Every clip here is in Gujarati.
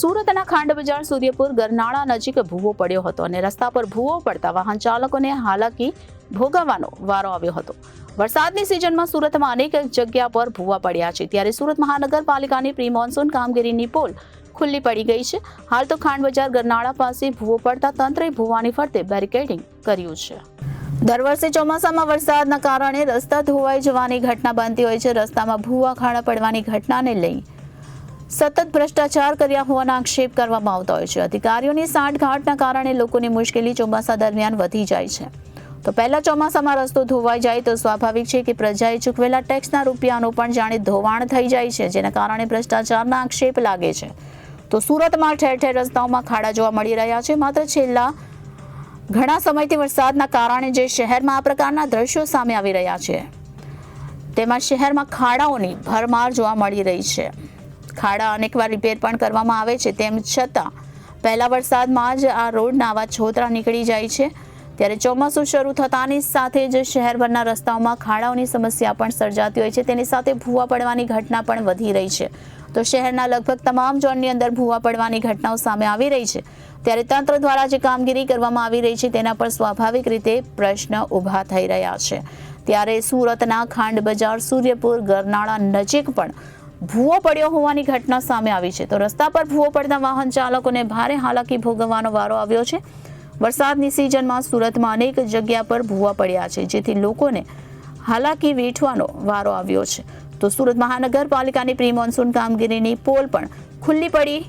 સુરતના ખાંડ બજાર સૂર્યપુર ગરનાળા નજીક ભૂવો પડ્યો હતો અને રસ્તા પર ભૂવો પડતા વાહન ચાલકોને હાલાકી ભોગવવાનો વારો આવ્યો હતો. વરસાદની સિઝનમાં સુરતમાં અનેક જગ્યા પર ભૂવા પડ્યા છે. ત્યારે સુરત મહાનગરપાલિકાની પ્રી મોન્સૂન કામગીરીની પોલ ખુલ્લી પડી ગઈ છે. હાલ તો ખાંડ બજાર ગરનાળા પાસે ભૂવો પડતા તંત્રે ભૂવાની ફરતે બેરિકેડિંગ કર્યું છે. દર વર્ષે ચોમાસામાં વરસાદના કારણે રસ્તા ધોવાઈ જવાની ઘટના બનતી હોય છે. રસ્તામાં ભૂવા ખાડા પડવાની ઘટનાને લઈ સતત ભ્રષ્ટાચાર કર્યા હોવાના આક્ષેપ કરવામાં આવતા હોય છે. અધિકારીઓની સાંઠગાંઠના કારણે લોકોની મુશ્કેલી ચોમાસા દરમિયાન વધી જાય છે. તો પહેલા ચોમાસામાં રસ્તો ધોવાઈ જાય તો સ્વાભાવિક છે કે પ્રજાએ ચૂકવેલા ટેક્સના રૂપિયાનું પણ જાણે ધોવાણ થઈ જાય છે, જેના કારણે ભ્રષ્ટાચારના આક્ષેપ લાગે છે. તો સુરતમાં ઠેર ઠેર રસ્તાઓમાં ખાડા જોવા મળી રહ્યા છે. માત્ર છેલ્લા ઘણા સમયથી વરસાદના કારણે જે શહેરમાં આ પ્રકારના દ્રશ્યો સામે આવી રહ્યા છે, તેમાં શહેરમાં ખાડાઓની ભરમાર જોવા મળી રહી છે. ખાડા અનેકવાર રિપેર પણ કરવામાં આવે છે. તેમ છતાં, પહેલા વરસાદમાં જ આ રોડના આવા છોતરા નીકળી જાય છે. ત્યારે ચોમાસું શરૂ થતાની સાથે જ શહેરભરના રસ્તાઓમાં ખાડાઓની સમસ્યા પણ સર્જાતી હોય છે. તેની સાથે ભૂવા પડવાની ઘટના પણ વધી રહી છે. તો શહેરના લગભગ તમામ ઝોનની અંદર ભૂવા પડવાની ઘટનાઓ સામે આવી રહી છે. ત્યારે તંત્ર દ્વારા જે કામગીરી કરવામાં આવી રહી છે, તેના પર સ્વાભાવિક રીતે પ્રશ્ન ઊભા થઈ રહ્યા છે. ત્યારે સુરતના ખાંડ બજાર, સૂર્યપુર, ગરનાળા નજીક પણ ભૂવો પડ્યો હોવાની ઘટના સામે આવી છે. તો રસ્તા પર ભૂવો પડતા વાહન ચાલકોને ભારે હાલાકી ભોગવવાનો વારો આવ્યો છે. વરસાદની સિઝનમાં સુરતમાં અનેક જગ્યા પર ભૂવા પડ્યા છે, જેથી લોકોને હાલાકી વેઠવાનો વારો આવ્યો છે. તો સુરત મહાનગરપાલિકાની પ્રી મોન્સૂન કામગીરીની પોલ પણ ખુલ્લી પડી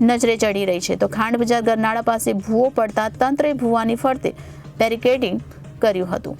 નજરે ચડી રહી છે. તો ખાંડ બજાર ગરનાળા પાસે ભૂવો પડતા તંત્રે ભૂવાની ફરતે બેરિકેડિંગ કર્યું હતું.